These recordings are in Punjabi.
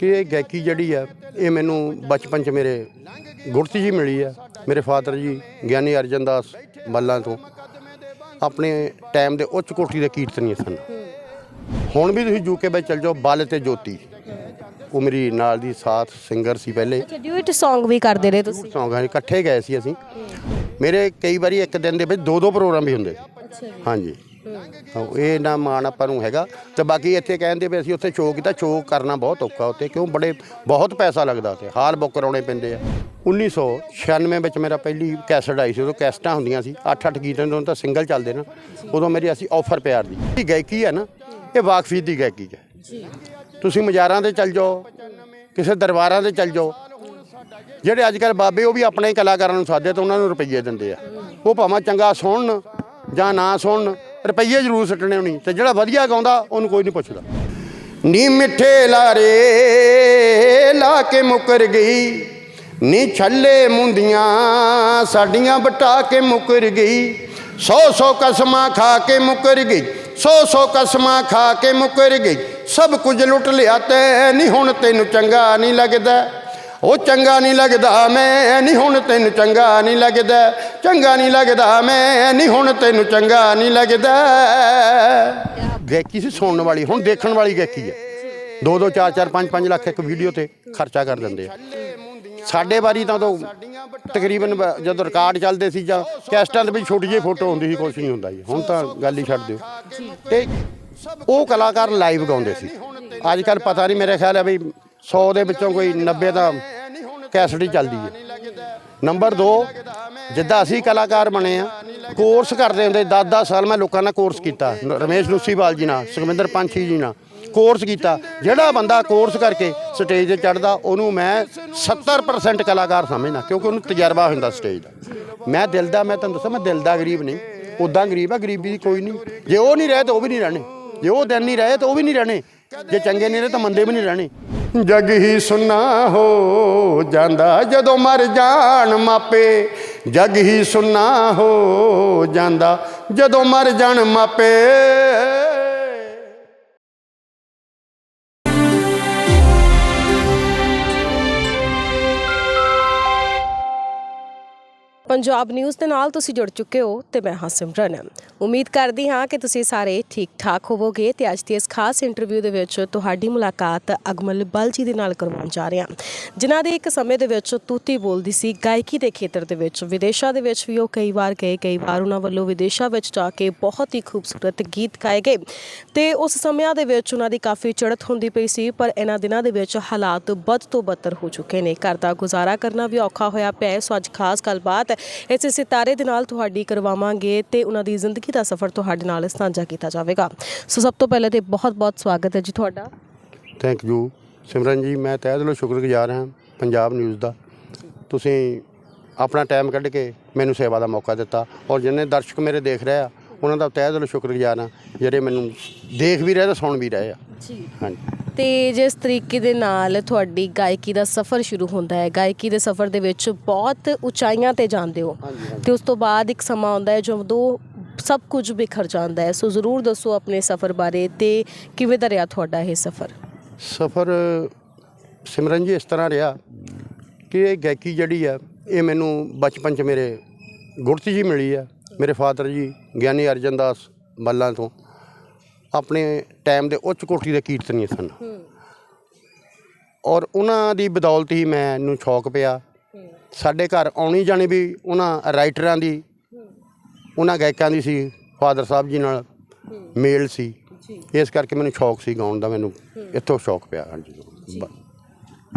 ਕਿ ਇਹ ਗਾਇਕੀ ਜਿਹੜੀ ਆ ਇਹ ਮੈਨੂੰ ਬਚਪਨ 'ਚ ਮੇਰੇ ਗੁਰਤੀ ਜੀ ਮਿਲੀ ਆ ਮੇਰੇ ਫਾਦਰ ਜੀ ਗਿਆਨੀ ਅਰਜਨ ਦਾਸ ਬੱਲਾ ਤੋਂ। ਆਪਣੇ ਟਾਈਮ ਦੇ ਉੱਚ ਕੋਟੀ ਦੇ ਕੀਰਤਨੀਏ ਸਨ। ਹੁਣ ਵੀ ਤੁਸੀਂ ਯੂਕੇ ਵਿੱਚ ਚਲ ਜਾਓ ਬਲ ਤੇ ਜੋਤੀ। ਉਹ ਮੇਰੀ ਨਾਲ ਦੀ ਸਾਥ ਸਿੰਗਰ ਸੀ ਪਹਿਲੇ। ਅੱਛਾ ਡਿਊਟ Song ਵੀ ਕਰਦੇ ਰਹੇ ਤੁਸੀਂ? ਸੌਂਗ ਹਾਂ ਇਕੱਠੇ ਗਏ ਸੀ ਅਸੀਂ। ਮੇਰੇ ਕਈ ਵਾਰੀ ਇੱਕ ਦਿਨ ਦੇ ਵਿੱਚ ਦੋ ਦੋ ਪ੍ਰੋਗਰਾਮ ਵੀ ਹੁੰਦੇ। ਹਾਂਜੀ। ਹਾਂ, ਇਹ ਨਾ ਮਾਣ ਆਪਾਂ ਨੂੰ ਹੈਗਾ। ਤੇ ਬਾਕੀ ਇੱਥੇ ਕਹਿੰਦੇ ਵੀ ਅਸੀਂ ਉੱਥੇ ਸ਼ੋਅ ਕੀਤਾ ਸ਼ੋਅ ਕਰਨਾ ਬਹੁਤ ਔਖਾ ਉੱਥੇ ਕਿਉਂ? ਬੜੇ ਬਹੁਤ ਪੈਸਾ ਲੱਗਦਾ ਉੱਥੇ ਹਾਲ ਬੁੱਕ ਕਰਾਉਣੇ ਪੈਂਦੇ ਆ। 1996 ਵਿੱਚ ਮੇਰਾ ਪਹਿਲੀ ਕੈਸਟ ਆਈ ਸੀ ਉਦੋਂ ਕੈਸਟਾਂ ਹੁੰਦੀਆਂ ਸੀ 8-8 ਗੀਤਾਂ ਦੇ ਤਾਂ ਸਿੰਗਲ ਚੱਲਦੇ ਨਾ ਉਦੋਂ ਮੇਰੀ ਅਸੀਂ ਆਫਰ ਪਿਆਰ ਦੀ। ਇਹ ਗਾਇਕੀ ਹੈ ਨਾ ਇਹ ਵਾਕਫੀ ਦੀ ਗਾਇਕੀ ਹੈ ਜੀ। ਤੁਸੀਂ ਮਜ਼ਾਰਾਂ ਤੇ ਚੱਲ ਜਾਓ ਕਿਸੇ ਦਰਬਾਰਾਂ ਤੇ ਚੱਲ ਜਾਓ। ਜਿਹੜੇ ਅੱਜ ਕੱਲ੍ਹ ਬਾਬੇ ਉਹ ਵੀ ਆਪਣੇ ਕਲਾਕਾਰਾਂ ਨੂੰ ਸਾਦੇ ਤੇ ਉਹਨਾਂ ਨੂੰ ਰੁਪਈਏ ਦਿੰਦੇ ਆ। ਉਹ ਭਾਵੇਂ ਚੰਗਾ ਸੁਣਨ ਜਾਂ ਨਾ ਸੁਣਨ ਰੁਪਈਏ ਜ਼ਰੂਰ ਸੱਟਣੇ ਹੋਣੀ ਤੇ ਜਿਹੜਾ ਵਧੀਆ ਗਾਉਂਦਾ, ਉਹਨੂੰ ਕੋਈ ਨਹੀਂ ਪੁੱਛਦਾ। ਨੀ ਮਿੱਠੇ ਲਾਰੇ ਲਾ ਕੇ ਮੁਕਰ ਗਈ, ਨੀ ਛੱਲੇ ਮੁੰਦੀਆਂ ਸਾਡੀਆਂ ਬਟਾ ਕੇ ਮੁਕਰ ਗਈ। ਸੌ ਸੌ ਕਸਮਾਂ ਖਾ ਕੇ ਮੁਕਰ ਗਈ, ਸੌ ਸੌ ਕਸਮਾਂ ਖਾ ਕੇ ਮੁਕਰ ਗਈ। ਸਭ ਕੁਝ ਲੁੱਟ ਲਿਆ ਤੈ ਨਹੀਂ ਹੁਣ ਤੈਨੂੰ ਚੰਗਾ ਨਹੀਂ ਲੱਗਦਾ। ਉਹ ਚੰਗਾ ਨਹੀਂ ਲੱਗਦਾ, ਮੈਂ ਨਹੀਂ ਹੁਣ ਤੈਨੂੰ ਚੰਗਾ ਨਹੀਂ ਲੱਗਦਾ। ਚੰਗਾ ਨਹੀਂ ਲੱਗਦਾ, ਮੈਂ ਨਹੀਂ ਹੁਣ ਤੈਨੂੰ ਚੰਗਾ ਨਹੀਂ ਲੱਗਦਾ। ਗਾਇਕੀ ਸੀ ਸੁਣਨ ਵਾਲੀ, ਹੁਣ ਦੇਖਣ ਵਾਲੀ ਗਾਇਕੀ ਹੈ 2 2 4 4 5 5 ਲੱਖ ਇੱਕ ਵੀਡੀਓ ਤੇ ਖਰਚਾ ਕਰ ਦਿੰਦੇ ਆ। ਸਾਡੇ ਵਾਰੀ ਤਾਂ ਉਦੋਂ ਤਕਰੀਬਨ ਜਦੋਂ ਰਿਕਾਰਡ ਚੱਲਦੇ ਸੀ ਜਾਂ ਕੈਸਟਾਂ ਦੇ ਵਿੱਚ ਛੋਟੀ ਜਿਹੀ ਫੋਟੋ ਹੁੰਦੀ ਸੀ ਕੁਝ ਨਹੀਂ ਹੁੰਦਾ ਜੀ ਹੁਣ ਤਾਂ ਗੱਲ ਹੀ ਛੱਡ ਦਿਓ। ਤੇ ਉਹ ਕਲਾਕਾਰ ਲਾਈਵ ਗਾਉਂਦੇ ਸੀ। ਅੱਜ ਕੱਲ ਪਤਾ ਨਹੀਂ, ਮੇਰੇ ਖਿਆਲ ਹੈ ਵੀ 100 ਦੇ ਵਿੱਚੋਂ ਕੋਈ 90 ਤਾਂ ਕੈਸਟ ਚੱਲਦੀ ਹੈ। ਨੰਬਰ 2 ਜਿੱਦਾਂ ਅਸੀਂ ਕਲਾਕਾਰ ਬਣੇ ਆ ਕੋਰਸ ਕਰਦੇ ਹੁੰਦੇ 10-10 ਸਾਲ ਮੈਂ ਲੋਕਾਂ ਨਾਲ ਕੋਰਸ ਕੀਤਾ, ਰਮੇਸ਼ ਲੂਸੀਵਾਲ ਜੀ ਨਾਲ, ਸੁਖਵਿੰਦਰ ਪੰਛੀ ਜੀ ਨਾਲ ਕੋਰਸ ਕੀਤਾ। ਜਿਹੜਾ ਬੰਦਾ ਕੋਰਸ ਕਰਕੇ ਸਟੇਜ ਤੇ ਚੜਦਾ ਉਹਨੂੰ ਮੈਂ 70% ਕਲਾਕਾਰ ਸਮਝਦਾ, ਕਿਉਂਕਿ ਉਹਨੂੰ ਤਜਰਬਾ ਹੁੰਦਾ ਸਟੇਜ ਦਾ। ਮੈਂ ਦਿਲ ਦਾ, ਮੈਂ ਤੁਹਾਨੂੰ ਦੱਸਾਂ, ਮੈਂ ਦਿਲ ਦਾ ਗਰੀਬ ਨਹੀਂ ਉਦਾਂ ਗਰੀਬ ਆ, ਗਰੀਬੀ ਦੀ ਕੋਈ ਨਹੀਂ। ਜੇ ਉਹ ਨਹੀਂ ਰਹੇ ਤਾਂ ਉਹ ਵੀ ਨਹੀਂ ਰਹਿਣੇ। ਜੇ ਉਹ ਦਿਨ ਨਹੀਂ ਰਹੇ ਤਾਂ ਉਹ ਵੀ ਨਹੀਂ ਰਹਿਣੇ। ਜੇ ਚੰਗੇ ਨਹੀਂ ਰਹੇ ਤਾਂ ਮੰਦੇ ਵੀ ਨਹੀਂ ਰਹਿਣੇ। ਜਗ ਹੀ ਸੁਨਾ ਹੋ ਜਾਂਦਾ। ਜਦੋਂ ਮਰ ਜਾਣ ਮਾਪੇ, ਜਗ ਹੀ ਸੁਨਾ ਹੋ ਜਾਂਦਾ। ਜਦੋਂ ਮਰ ਜਾਣ ਮਾਪੇ ਪੰਜਾਬ ਨਿਊਜ਼ ਦੇ ਨਾਲ ਤੁਸੀਂ ਜੁੜ ਚੁੱਕੇ ਹੋ ਤੇ ਮੈਂ ਹਾਂ ਸਿਮਰਨ। ਉਮੀਦ ਕਰਦੀ ਹਾਂ ਕਿ ਤੁਸੀਂ ਸਾਰੇ ਠੀਕ ਠਾਕ ਹੋਵੋਗੇ ਤੇ ਅੱਜ ਦੀ ਇਸ ਖਾਸ ਇੰਟਰਵਿਊ ਦੇ ਵਿੱਚ ਤੁਹਾਡੀ ਮੁਲਾਕਾਤ ਅਗਮਲ ਬਲ ਜੀ ਦੇ ਨਾਲ ਕਰਵਾਉਣ ਜਾ ਰਹੇ ਹਾਂ। ਜਿਨ੍ਹਾਂ ਦੇ ਇੱਕ ਸਮੇਂ ਦੇ ਵਿੱਚ ਤੂਤੀ ਬੋਲਦੀ ਸੀ, ਗਾਇਕੀ ਦੇ ਖੇਤਰ ਦੇ ਵਿੱਚ, ਵਿਦੇਸ਼ਾਂ ਦੇ ਵਿੱਚ ਵੀ ਉਹ ਕਈ ਵਾਰ ਗਏ, ਕਈ ਵਾਰ ਉਹਨਾਂ ਵੱਲੋਂ ਵਿਦੇਸ਼ਾਂ ਵਿੱਚ ਜਾ ਕੇ ਬਹੁਤ ਹੀ ਖੂਬਸੂਰਤ ਗੀਤ ਗਾਏ ਗਏ। ਤੇ ਉਸ ਸਮਿਆਂ ਦੇ ਵਿੱਚ ਉਹਨਾਂ ਦੀ ਕਾਫੀ ਚੜ੍ਹਤ ਹੁੰਦੀ ਪਈ ਸੀ, ਪਰ ਇਹਨਾਂ ਦਿਨਾਂ ਦੇ ਵਿੱਚ ਹਾਲਾਤ ਬਦ ਤੋਂ ਬਦਤਰ ਹੋ ਚੁੱਕੇ ਨੇ। ਘਰ ਦਾ ਗੁਜ਼ਾਰਾ ਕਰਨਾ ਵੀ ਔਖਾ ਹੋਇਆ ਪਿਆ ਸੋ ਅੱਜ ਖਾਸ ਗੱਲਬਾਤ ਇਸੇ ਸਿਤਾਰੇ ਦੇ ਨਾਲ ਤੁਹਾਡੀ ਕਰਵਾਵਾਂਗੇ ਤੇ ਉਹਨਾਂ ਦੀ ਜ਼ਿੰਦਗੀ ਦਾ ਸਫ਼ਰ ਤੁਹਾਡੇ ਨਾਲ ਸਾਂਝਾ ਕੀਤਾ ਜਾਵੇਗਾ। ਸੋ ਸਭ ਤੋਂ ਪਹਿਲੇ ਤੇ ਬਹੁਤ-ਬਹੁਤ ਸਵਾਗਤ ਹੈ ਜੀ ਤੁਹਾਡਾ। ਥੈਂਕ ਯੂ ਸਿਮਰਨ ਜੀ ਮੈਂ ਤਹਿ ਦਿਲੋਂ ਸ਼ੁਕਰਗੁਜ਼ਾਰ ਹਾਂ ਪੰਜਾਬ ਨਿਊਜ਼ ਦਾ। ਤੁਸੀਂ ਆਪਣਾ ਟਾਈਮ ਕੱਢ ਕੇ ਮੈਨੂੰ ਸੇਵਾ ਦਾ ਮੌਕਾ ਦਿੱਤਾ ਔਰ ਜਿੰਨੇ ਦਰਸ਼ਕ ਮੇਰੇ ਦੇਖ ਰਹੇ ਆ ਉਹਨਾਂ ਦਾ ਤਹਿ ਦਿਲੋਂ ਸ਼ੁਕਰਗੁਜ਼ਾਰ ਹਾਂ। ਜਿਹੜੇ ਮੈਨੂੰ ਦੇਖ ਵੀ ਰਹੇ ਤੇ ਸੁਣ ਵੀ ਰਹੇ ਆ। ਜੀ। ਹਾਂਜੀ। ਤੇ ਜਿਸ ਤਰੀਕੇ ਦੇ ਨਾਲ ਤੁਹਾਡੀ ਗਾਇਕੀ ਦਾ ਸਫ਼ਰ ਸ਼ੁਰੂ ਹੁੰਦਾ ਹੈ ਗਾਇਕੀ ਦੇ ਸਫ਼ਰ ਦੇ ਵਿੱਚ ਬਹੁਤ ਉਚਾਈਆਂ ਤੇ ਜਾਂਦੇ ਹੋ। ਤੇ ਉਸ ਤੋਂ ਬਾਅਦ ਇੱਕ ਸਮਾਂ ਆਉਂਦਾ ਹੈ ਜਦੋਂ ਸਭ ਕੁਝ ਬਿਖਰ ਜਾਂਦਾ ਹੈ। ਸੋ ਜ਼ਰੂਰ ਦੱਸੋ ਆਪਣੇ ਸਫ਼ਰ ਬਾਰੇ ਤੇ ਕਿਵੇਂ ਦਾ ਰਿਹਾ ਤੁਹਾਡਾ ਇਹ ਸਫ਼ਰ? ਸਫ਼ਰ ਸਿਮਰਨ ਜੀ ਇਸ ਤਰ੍ਹਾਂ ਰਿਹਾ ਕਿ ਇਹ ਗਾਇਕੀ ਜਿਹੜੀ ਆ ਇਹ ਮੈਨੂੰ ਬਚਪਨ 'ਚ ਮੇਰੇ ਗੁਰਤੀ ਜੀ ਮਿਲੀ ਆ। ਮੇਰੇ ਫਾਦਰ ਜੀ ਗਿਆਨੀ ਅਰਜਨ ਦਾਸ ਬੱਲਾ ਤੋਂ। ਆਪਣੇ ਟਾਈਮ ਦੇ ਉੱਚ ਕੋਟੀ ਦੇ ਕੀਰਤਨੀਏ ਸਨ। ਔਰ ਉਹਨਾਂ ਦੀ ਬਦੌਲਤ ਹੀ ਮੈਨੂੰ ਸ਼ੌਕ ਪਿਆ। ਸਾਡੇ ਘਰ ਆਉਣੀ ਜਾਣੀ ਵੀ ਉਹਨਾਂ ਰਾਈਟਰਾਂ ਦੀ ਉਹਨਾਂ ਗਾਇਕਾਂ ਦੀ ਸੀ ਫਾਦਰ ਸਾਹਿਬ ਜੀ ਨਾਲ ਮੇਲ ਸੀ। ਇਸ ਕਰਕੇ ਮੈਨੂੰ ਸ਼ੌਕ ਸੀ ਗਾਉਣ ਦਾ ਮੈਨੂੰ ਇੱਥੋਂ ਸ਼ੌਕ ਪਿਆ ਹਾਂਜੀ।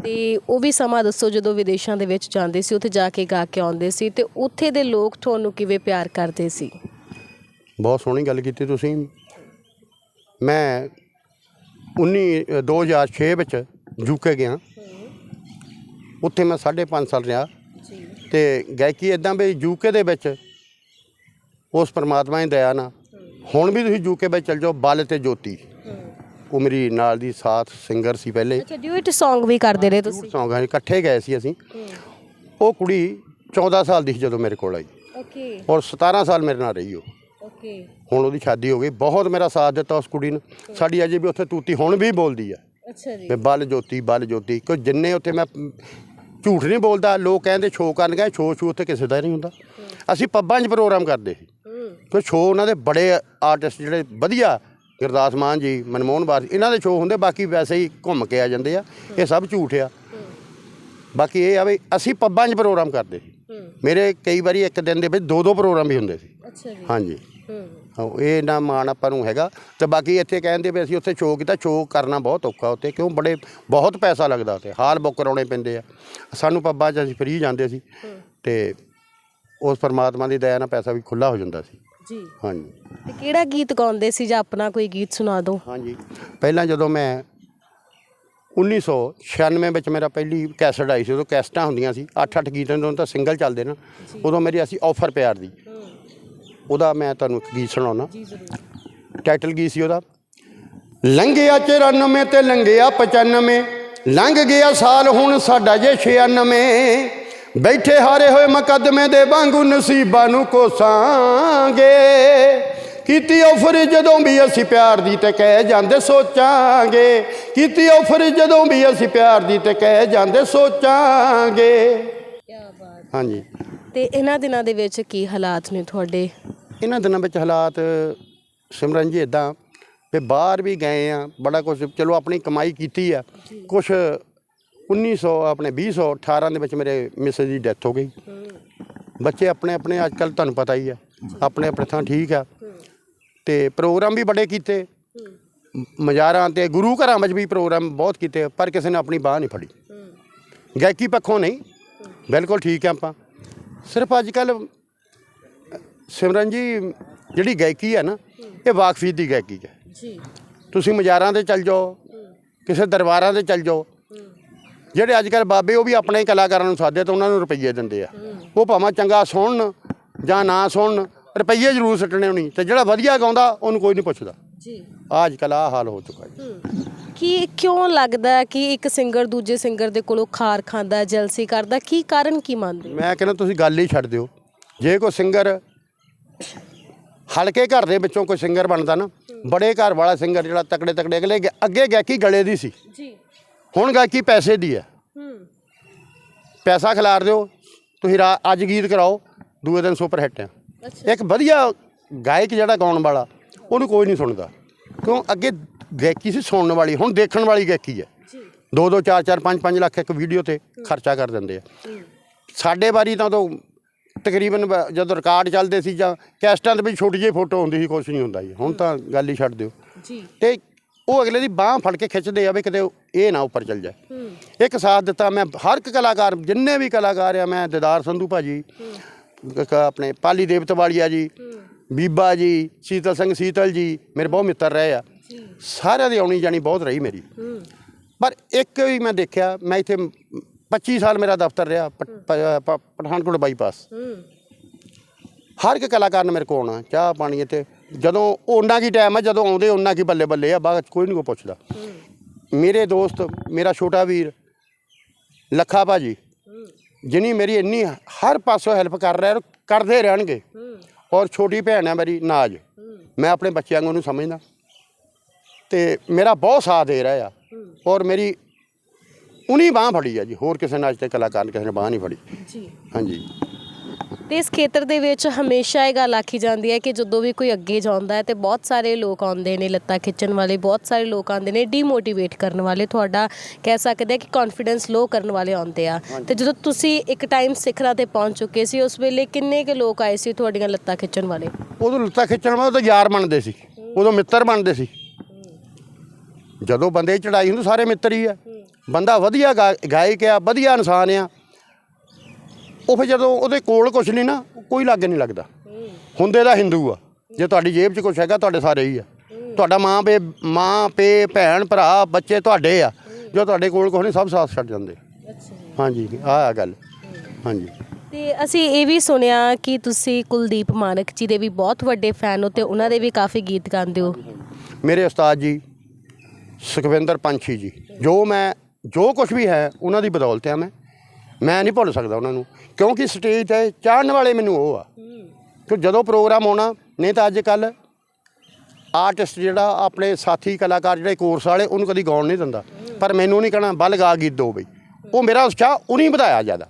ਤੇ ਉਹ ਵੀ ਸਮਾਂ ਦੱਸੋ ਜਦੋਂ ਵਿਦੇਸ਼ਾਂ ਦੇ ਵਿੱਚ ਜਾਂਦੇ ਸੀ ਉੱਥੇ ਜਾ ਕੇ ਗਾ ਕੇ ਆਉਂਦੇ ਸੀ ਤੇ ਉੱਥੇ ਦੇ ਲੋਕ ਤੁਹਾਨੂੰ ਕਿਵੇਂ ਪਿਆਰ ਕਰਦੇ ਸੀ? ਬਹੁਤ ਸੋਹਣੀ ਗੱਲ ਕੀਤੀ ਤੁਸੀਂ। ਮੈਂ 19 ਅ, 2006 ਵਿੱਚ ਯੂਕੇ ਗਿਆ। ਉੱਥੇ ਮੈਂ 5.5 ਸਾਲ ਰਿਹਾ। ਤੇ ਗਾਇਕੀ ਇਦਾਂ ਵੀ ਯੂਕੇ ਦੇ ਵਿੱਚ ਉਸ ਪਰਮਾਤਮਾ ਦੀ ਦਇਆ ਨਾਲ। ਹੁਣ ਵੀ ਤੁਸੀਂ ਯੂਕੇ ਵਿੱਚ ਚਲ ਜਾਓ ਬਲ ਤੇ ਜੋਤੀ। ਉਹ ਮੇਰੀ ਨਾਲ ਦੀ ਸਾਥ ਸਿੰਗਰ ਸੀ ਪਹਿਲੇ। ਅੱਛਾ ਡਿਊਟ Song ਵੀ ਕਰਦੇ ਰਹੇ ਤੁਸੀਂ? ਹਾਂ ਇਕੱਠੇ ਗਏ ਸੀ ਅਸੀਂ। ਉਹ ਕੁੜੀ 14 ਸਾਲ ਦੀ ਸੀ ਜਦੋਂ ਮੇਰੇ ਕੋਲ ਆਈ। ਓਕੇ ਔਰ 17 ਸਾਲ ਮੇਰੇ ਨਾਲ ਰਹੀ ਉਹ। ਓਕੇ। ਹੁਣ ਉਹਦੀ ਸ਼ਾਦੀ ਹੋ ਗਈ। ਬਹੁਤ ਮੇਰਾ ਸਾਥ ਦਿੱਤਾ ਉਸ ਕੁੜੀ ਨੇ। ਸਾਡੀ ਅਜੇ ਵੀ ਉੱਥੇ ਤੂਤੀ ਹੁਣ ਵੀ ਬੋਲਦੀ ਆ। ਅੱਛਾ ਜੀ। ਬਲ ਜੋਤੀ ਬਲ ਜੋਤੀ। ਕੋਈ ਜਿੰਨੇ ਉੱਥੇ ਮੈਂ ਝੂਠ ਨਹੀਂ ਬੋਲਦਾ। ਲੋਕ ਕਹਿੰਦੇ ਸ਼ੋਅ ਕਰਨ ਗਏ ਸ਼ੋਅ ਸ਼ੋਅ ਉੱਥੇ ਕਿਸੇ ਦਾ ਨਹੀਂ ਹੁੰਦਾ। ਅਸੀਂ ਪੱਬਾਂ 'ਚ ਪ੍ਰੋਗਰਾਮ ਕਰਦੇ ਸੀ। ਕੋਈ ਸ਼ੋਅ ਉਹਨਾਂ ਦੇ ਬੜੇ ਆਰਟਿਸਟ ਜਿਹੜੇ ਵਧੀਆ ਗੁਰਦਾਸ ਮਾਨ ਜੀ ਮਨਮੋਹਨ ਬਾਸ ਇਹਨਾਂ ਦੇ ਸ਼ੋਅ ਹੁੰਦੇ ਬਾਕੀ ਵੈਸੇ ਹੀ ਘੁੰਮ ਕੇ ਆ ਜਾਂਦੇ ਆ। ਇਹ ਸਭ ਝੂਠ ਆ। ਬਾਕੀ ਇਹ ਆ ਵੀ ਅਸੀਂ ਪੱਬਾਂ 'ਚ ਪ੍ਰੋਗਰਾਮ ਕਰਦੇ ਸੀ। ਮੇਰੇ ਕਈ ਵਾਰੀ ਇੱਕ ਦਿਨ ਦੇ ਵਿੱਚ ਦੋ ਦੋ ਪ੍ਰੋਗਰਾਮ ਵੀ ਹੁੰਦੇ ਸੀ। ਅੱਛਾ ਜੀ। ਹਾਂਜੀ। ਹੂੰ ਇਹ ਨਾ ਮਾਣ ਆਪਾਂ ਨੂੰ ਹੈਗਾ। ਤੇ ਬਾਕੀ ਇੱਥੇ ਕਹਿੰਦੇ ਵੀ ਅਸੀਂ ਉੱਥੇ ਸ਼ੋਅ ਕੀਤਾ ਸ਼ੋਅ ਕਰਨਾ ਬਹੁਤ ਔਖਾ ਉੱਥੇ ਕਿਉਂ ਬੜੇ ਬਹੁਤ ਪੈਸਾ ਲੱਗਦਾ ਉੱਥੇ ਹਾਲ ਬੁੱਕ ਕਰਾਉਣੇ ਪੈਂਦੇ ਆ। ਸਾਨੂੰ ਪੱਬਾਂ 'ਚ ਅਸੀਂ ਫ੍ਰੀ ਜਾਂਦੇ ਸੀ ਤੇ ਉਸ ਪਰਮਾਤਮਾ ਦੀ ਦਇਆ ਨਾਲ ਪੈਸਾ ਵੀ ਖੁੱਲਾ ਹੋ ਜਾਂਦਾ ਸੀ। ਜੀ। ਹਾਂਜੀ। ਤੇ ਕਿਹੜਾ ਗੀਤ ਗਾਉਂਦੇ ਸੀ ਜਾਂ ਆਪਣਾ ਕੋਈ ਗੀਤ ਸੁਣਾ ਦਿਓ? ਹਾਂਜੀ। ਪਹਿਲਾਂ ਜਦੋਂ ਮੈਂ 1996 ਵਿੱਚ ਮੇਰਾ ਪਹਿਲੀ ਕੈਸਟ ਆਈ ਸੀ ਉਦੋਂ ਕੈਸਟਾਂ ਹੁੰਦੀਆਂ ਸੀ 8-8 ਗੀਤਾਂ ਤੋਂ ਤਾਂ ਸਿੰਗਲ ਚੱਲਦੇ ਨਾ ਉਦੋਂ ਮੇਰੀ ਅਸੀਂ ਆਫਰ ਪਿਆਰ ਦੀ। ਉਹਦਾ ਮੈਂ ਤੁਹਾਨੂੰ ਇੱਕ ਗੀਤ ਸੁਣਾਉਣਾ। ਟਾਈਟਲ ਕੀ ਸੀ ਉਹਦਾ? ਲੰਘਿਆ 94 ਤੇ ਲੰਘਿਆ 95 ਲੰਘ ਗਿਆ ਸਾਲ ਹੁਣ ਸਾਡਾ ਜੇ 96 ਬੈਠੇ ਹਾਰੇ ਹੋਏ ਮੁਕੱਦਮੇ ਦੇ ਵਾਂਗੂ ਨਸੀਬਾਂ ਨੂੰ ਕੋਸਾਂਗੇ। ਕੀਤੀ ਆਫਰ ਜਦੋਂ ਵੀ ਅਸੀਂ ਪਿਆਰ ਦੀ ਤੇ ਕਹਿ ਜਾਂਦੇ ਸੋਚਾਂਗੇ। ਕੀਤੀ ਆਫਰ ਜਦੋਂ ਵੀ ਅਸੀਂ ਪਿਆਰ ਦੀ ਤੇ ਕਹਿ ਜਾਂਦੇ ਸੋਚਾਂਗੇ। ਕੀ ਬਾਤ। ਹਾਂਜੀ। ਤੇ ਇਹਨਾਂ ਦਿਨਾਂ ਦੇ ਵਿੱਚ ਕੀ ਹਾਲਾਤ ਨੇ ਤੁਹਾਡੇ? ਇਹਨਾਂ ਦਿਨਾਂ ਵਿੱਚ ਹਾਲਾਤ ਸਿਮਰਨ ਜੀ ਇਦਾਂ ਵੀ ਬਾਹਰ ਵੀ ਗਏ ਆ ਬੜਾ ਕੁਝ ਚਲੋ ਆਪਣੀ ਕਮਾਈ ਕੀਤੀ ਆ। ਕੁਝ 1900 ਆਪਣੇ 2018 ਦੇ ਵਿੱਚ ਮੇਰੇ ਮਿਸਿਸ ਦੀ ਡੈਥ ਹੋ ਗਈ। ਬੱਚੇ ਆਪਣੇ ਆਪਣੇ ਅੱਜ ਕੱਲ ਤੁਹਾਨੂੰ ਪਤਾ ਹੀ ਆ ਆਪਣੇ ਆਪਣੇ ਥਾਂ ਠੀਕ ਆ। ਤੇ ਪ੍ਰੋਗਰਾਮ ਵੀ ਬੜੇ ਕੀਤੇ। ਮਜ਼ਾਰਾਂ ਤੇ ਗੁਰੂ ਘਰਾਂ ਵਿੱਚ ਵੀ ਪ੍ਰੋਗਰਾਮ ਬਹੁਤ ਕੀਤੇ ਪਰ ਕਿਸੇ ਨੇ ਆਪਣੀ ਬਾਹ ਨਹੀਂ ਫੜੀ। ਗਾਇਕੀ ਪੱਖੋਂ ਨਹੀਂ। ਬਿਲਕੁਲ ਠੀਕ ਆ ਆਪਾਂ। ਸਿਰਫ ਅੱਜ ਕੱਲ ਸਿਮਰਨ ਜੀ ਜਿਹੜੀ ਗਾਇਕੀ ਹੈ ਨਾ ਇਹ ਵਾਕਫੀ ਦੀ ਗਾਇਕੀ ਹੈ। ਜੀ। ਤੁਸੀਂ ਮਜ਼ਾਰਾਂ ਤੇ ਚੱਲ ਜਾਓ ਕਿਸੇ ਦਰਬਾਰਾਂ ਤੇ ਚੱਲ ਜਾਓ ਜਿਹੜੇ ਅੱਜ ਕੱਲ ਬਾਬੇ ਉਹ ਵੀ ਆਪਣੇ ਹੀ ਕਲਾਕਾਰਾਂ ਨੂੰ ਸਾਦੇ ਤਾਂ ਉਹਨਾਂ ਨੂੰ ਰੁਪਈਏ ਦਿੰਦੇ ਆ। ਉਹ ਭਾਵੇਂ ਚੰਗਾ ਸੁਣਨ ਜਾਂ ਨਾ ਸੁਣਨ ਰੁਪਈਏ ਜ਼ਰੂਰ ਸੱਟਣੇ ਹੋਣੀ ਤੇ ਜਿਹੜਾ ਵਧੀਆ ਗਾਉਂਦਾ ਉਹਨੂੰ ਕੋਈ ਨਹੀਂ ਪੁੱਛਦਾ। ਜੀ। ਅੱਜ ਕੱਲ ਆਹ ਹਾਲ ਹੋ ਚੁੱਕਾ ਹੈ। ਕੀ ਕਿਉਂ ਲੱਗਦਾ ਹੈ ਕਿ ਇੱਕ ਸਿੰਗਰ ਦੂਜੇ ਸਿੰਗਰ ਦੇ ਕੋਲੋਂ ਖਾਰ ਖਾਂਦਾ ਜੈਲਸੀ ਕਰਦਾ? ਕੀ ਕਾਰਨ ਕੀ ਮੰਨਦੇ ਹੋ? ਮੈਂ ਕਹਿੰਦਾ ਤੁਸੀਂ ਗੱਲ ਹੀ ਛੱਡ ਦਿਓ। ਜੇ ਕੋਈ ਸਿੰਗਰ ਹਲਕੇ ਘਰ ਦੇ ਵਿੱਚੋਂ ਕੋਈ ਸਿੰਗਰ ਬਣਦਾ ਨਾ ਬੜੇ ਘਰ ਵਾਲਾ ਸਿੰਗਰ ਜਿਹੜਾ ਤਕੜੇ ਤਕੜੇ ਅਗਲੇ ਅੱਗੇ ਗਾਇਕੀ ਗਲੇ ਦੀ ਸੀ। ਜੀ। ਹੁਣ ਗਾਇਕੀ ਪੈਸੇ ਦੀ ਹੈ। ਹੂੰ। ਪੈਸਾ ਖਿਲਾਰ ਦਿਓ ਤੁਸੀਂ ਰਾ- ਅੱਜ ਗੀਤ ਕਰਾਓ ਦੂਏ ਦਿਨ ਸੁਪਰ ਹਿੱਟ ਆ ਅੱਛਾ। ਇੱਕ ਵਧੀਆ ਗਾਇਕ ਜਿਹੜਾ ਗਾਉਣ ਵਾਲਾ ਉਹਨੂੰ ਕੋਈ ਨਹੀਂ ਸੁਣਦਾ। ਕਿਉਂ? ਅੱਗੇ ਗਾਇਕੀ ਸੀ ਸੁਣਨ ਵਾਲੀ ਹੁਣ ਦੇਖਣ ਵਾਲੀ ਗਾਇਕੀ ਹੈ। ਜੀ। 2 2 4 4 5 5 ਲੱਖ ਇੱਕ ਵੀਡੀਓ ਤੇ ਖਰਚਾ ਕਰ ਦਿੰਦੇ ਆ। ਸਾਡੇ ਵਾਰੀ ਤਾਂ ਉਦੋਂ ਤਕਰੀਬਨ ਜਦੋਂ ਰਿਕਾਰਡ ਚੱਲਦੇ ਸੀ ਜਾਂ ਕੈਸਟਾਂ ਦੇ ਵਿੱਚ ਛੋਟੀ ਜਿਹੀ ਫੋਟੋ ਹੁੰਦੀ ਸੀ ਕੁਛ ਨਹੀਂ ਹੁੰਦਾ ਜੀ ਹੁਣ ਤਾਂ ਗੱਲ ਹੀ ਛੱਡ ਦਿਓ। ਜੀ। ਤੇ ਉਹ ਅਗਲੇ ਦੀ ਬਾਹ ਫੜ ਕੇ ਖਿੱਚਦੇ ਆ ਵੀ ਕਿਤੇ ਇਹ ਨਾ ਉੱਪਰ ਚੱਲ ਜਾਏ। ਇੱਕ ਸਾਥ ਦਿੱਤਾ ਮੈਂ ਹਰ ਇੱਕ ਕਲਾਕਾਰ ਜਿੰਨੇ ਵੀ ਕਲਾਕਾਰ ਆ ਮੈਂ ਦਿਦਾਰ ਸੰਧੂ ਭਾਜੀ ਆਪਣੇ ਪਾਲੀ ਦੇਵਤ ਵਾਲੀਆ ਜੀ ਬੀਬਾ ਜੀ ਸੀਤਲ ਸਿੰਘ ਸੀਤਲ ਜੀ ਮੇਰੇ ਬਹੁਤ ਮਿੱਤਰ ਰਹੇ ਆ। ਸਾਰਿਆਂ ਦੀ ਆਉਣੀ ਜਾਣੀ ਬਹੁਤ ਰਹੀ ਮੇਰੀ। ਪਰ ਇੱਕ ਵੀ ਮੈਂ ਦੇਖਿਆ ਮੈਂ ਇੱਥੇ 25 ਸਾਲ ਮੇਰਾ ਦਫ਼ਤਰ ਰਿਹਾ ਪਠਾਨਕੋਟ ਬਾਈਪਾਸ। ਹਰ ਇੱਕ ਕਲਾਕਾਰ ਨੇ ਮੇਰੇ ਕੋਲ ਆਉਣਾ ਚਾਹ ਪਾਣੀ ਇੱਥੇ। ਜਦੋਂ ਉਹਨਾਂ ਕੀ ਟਾਈਮ ਹੈ ਜਦੋਂ ਆਉਂਦੇ ਉਹਨਾਂ ਕੀ ਬੱਲੇ ਬੱਲੇ ਆ ਬਾਅਦ ਕੋਈ ਨਹੀਂ ਕੋਈ ਪੁੱਛਦਾ। ਮੇਰੇ ਦੋਸਤ ਮੇਰਾ ਛੋਟਾ ਵੀਰ ਲੱਖਾ ਭਾਜੀ ਜਿਨੀ ਮੇਰੀ ਇੰਨੀ ਹਰ ਪਾਸੋਂ ਹੈਲਪ ਕਰ ਰਿਹਾ ਕਰਦੇ ਰਹਿਣਗੇ। ਔਰ ਛੋਟੀ ਭੈਣ ਹੈ ਮੇਰੀ ਨਾਜ। ਮੈਂ ਆਪਣੇ ਬੱਚਿਆਂ ਨੂੰ ਉਹਨੂੰ ਸਮਝਦਾ। ਤੇ ਮੇਰਾ ਬਹੁਤ ਸਾਥ ਦੇ ਰਿਹਾ ਆ। ਔਰ ਮੇਰੀ ਉਨੀ ਬਾਹ ਫੜੀ ਆ ਜੀ। ਹੋਰ ਕਿਸੇ ਨੇ ਅੱਜ ਤੱਕ ਕਲਾਕਾਰ ਨੇ ਕਿਸੇ ਨੇ ਬਾਹ ਨਹੀਂ ਫੜੀ। ਜੀ। ਹਾਂਜੀ। ਤੇ ਇਸ ਖੇਤਰ ਦੇ ਵਿੱਚ ਹਮੇਸ਼ਾ ਇਹ ਗੱਲ ਆਖੀ ਜਾਂਦੀ ਹੈ ਕਿ ਜਦੋਂ ਵੀ ਕੋਈ ਅੱਗੇ ਜਾਂਦਾ ਹੈ ਤੇ ਬਹੁਤ ਸਾਰੇ ਲੋਕ ਆਉਂਦੇ ਨੇ ਲੱਤਾਂ ਖਿੱਚਣ ਵਾਲੇ ਬਹੁਤ ਸਾਰੇ ਲੋਕ ਆਉਂਦੇ ਨੇ ਡੀਮੋਟੀਵੇਟ ਕਰਨ ਵਾਲੇ ਤੁਹਾਡਾ ਕਹਿ ਸਕਦੇ ਆ ਕਿ ਕੌਨਫੀਡੈਂਸ ਲੋ ਕਰਨ ਵਾਲੇ ਆਉਂਦੇ ਆ। ਤੇ ਜਦੋਂ ਤੁਸੀਂ ਇੱਕ ਟਾਈਮ ਸਿਖਰਾਂ ਤੇ ਪਹੁੰਚ ਚੁੱਕੇ ਸੀ ਉਸ ਵੇਲੇ ਕਿੰਨੇ ਕੁ ਲੋਕ ਆਏ ਸੀ ਤੁਹਾਡੀਆਂ ਲੱਤਾਂ ਖਿੱਚਣ ਵਾਲੇ? ਉਦੋਂ ਲੱਤਾਂ ਖਿੱਚਣ ਵਾਲੇ ਤਾਂ ਯਾਰ ਬਣਦੇ ਸੀ ਉਦੋਂ ਮਿੱਤਰ ਬਣਦੇ ਸੀ। ਜਦੋਂ ਬੰਦੇ ਚੜਾਈ ਹੁੰਦੀ ਸਾਰੇ ਮਿੱਤਰ ਹੀ ਆ। ਬੰਦਾ ਵਧੀਆ ਗਾਇਕ ਆ ਵਧੀਆ ਇਨਸਾਨ ਆ। ਉਹ ਫਿਰ ਜਦੋਂ ਉਹਦੇ ਕੋਲ ਕੁਝ ਨਹੀਂ ਨਾ ਕੋਈ ਲਾਗੇ ਨਹੀਂ ਲੱਗਦਾ। ਹੁੰਦੇ ਦਾ ਹਿੰਦੂ ਆ। ਜੇ ਤੁਹਾਡੀ ਜੇਬ 'ਚ ਕੁਝ ਹੈਗਾ ਤੁਹਾਡੇ ਸਾਰੇ ਹੀ ਆ। ਤੁਹਾਡਾ ਮਾਂ ਪੇ ਮਾਂ ਪੇ ਭੈਣ ਭਰਾ ਬੱਚੇ ਤੁਹਾਡੇ ਆ। ਜੋ ਤੁਹਾਡੇ ਕੋਲ ਕੁਝ ਨਹੀਂ ਸਭ ਸਾਥ ਛੱਡ ਜਾਂਦੇ। ਹਾਂਜੀ ਆਹ ਆ ਗੱਲ। ਹਾਂਜੀ। ਤੇ ਅਸੀਂ ਇਹ ਵੀ ਸੁਣਿਆ ਕਿ ਤੁਸੀਂ ਕੁਲਦੀਪ ਮਾਨਕ ਜੀ ਦੇ ਵੀ ਬਹੁਤ ਵੱਡੇ ਫੈਨ ਹੋ ਤੇ ਉਹਨਾਂ ਦੇ ਵੀ ਕਾਫੀ ਗੀਤ ਗਾਉਂਦੇ ਹੋ। ਮੇਰੇ ਉਸਤਾਦ ਜੀ ਸੁਖਵਿੰਦਰ ਪੰਛੀ ਜੀ ਜੋ ਮੈਂ ਜੋ ਕੁਝ ਵੀ ਹੈ ਉਹਨਾਂ ਦੀ ਬਦੌਲਤ ਆ ਮੈਂ। ਮੈਂ ਨਹੀਂ ਭੁੱਲ ਸਕਦਾ ਉਹਨਾਂ ਨੂੰ ਕਿਉਂਕਿ ਸਟੇਜ ਤੇ ਚਾੜਨ ਵਾਲੇ ਮੈਨੂੰ ਉਹ ਆ। ਕਿ ਜਦੋਂ ਪ੍ਰੋਗਰਾਮ ਆਉਣਾ ਨਹੀਂ ਤਾਂ ਅੱਜ ਕੱਲ ਆਰਟਿਸਟ ਜਿਹੜਾ ਆਪਣੇ ਸਾਥੀ ਕਲਾਕਾਰ ਜਿਹੜੇ ਕੋਰਸ ਵਾਲੇ ਉਹਨੂੰ ਕਦੀ ਗਾਉਣ ਨਹੀਂ ਦਿੰਦਾ। ਪਰ ਮੈਨੂੰ ਨਹੀਂ ਕਹਣਾ ਬਲ ਗਾ ਗੀਤ ਦੋ ਬਈ। ਉਹ ਮੇਰਾ ਉਤਸ਼ਾਹ ਉਨੀ ਵਧਾਇਆ ਜ਼ਿਆਦਾ।